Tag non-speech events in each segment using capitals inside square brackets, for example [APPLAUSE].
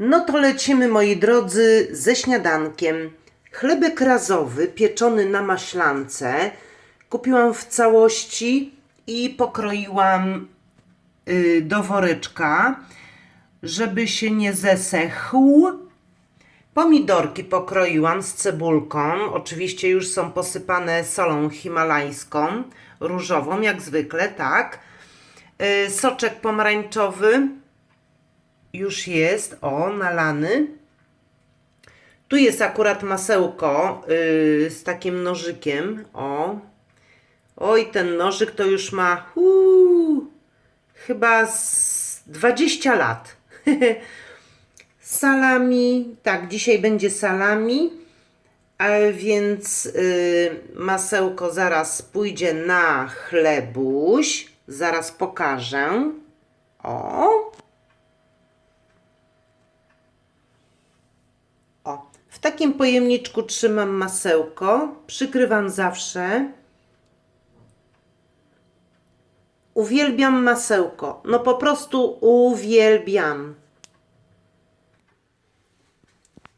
No to lecimy, moi drodzy, ze śniadankiem. Chlebek razowy pieczony na maślance kupiłam w całości i pokroiłam y, do woreczka, żeby się nie zesechł. Pomidorki pokroiłam z cebulką. Oczywiście już są posypane solą himalajską, różową, jak zwykle, tak. Y, Soczek pomarańczowy już jest, o, nalany. Tu jest akurat masełko yy, z takim nożykiem, o. Oj, ten nożyk to już ma uu, chyba z 20 lat. [LAUGHS] salami, tak, dzisiaj będzie salami, więc yy, masełko zaraz pójdzie na chlebuś. Zaraz pokażę. O, w takim pojemniczku trzymam masełko, przykrywam zawsze. Uwielbiam masełko, no po prostu uwielbiam.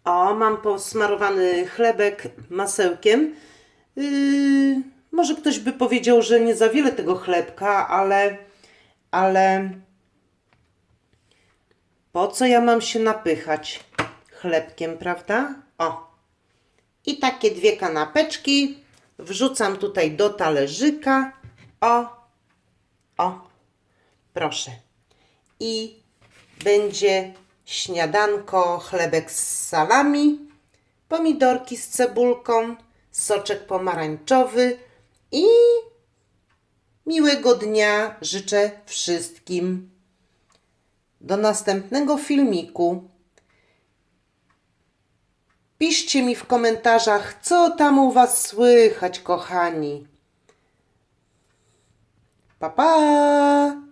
O, mam posmarowany chlebek masełkiem. Yy, może ktoś by powiedział, że nie za wiele tego chlebka, ale, ale po co ja mam się napychać chlebkiem, prawda? O. I takie dwie kanapeczki wrzucam tutaj do talerzyka. O. O. Proszę. I będzie śniadanko, chlebek z salami, pomidorki z cebulką, soczek pomarańczowy i miłego dnia życzę wszystkim. Do następnego filmiku. Piszcie mi w komentarzach, co tam u Was słychać, kochani. Pa, pa!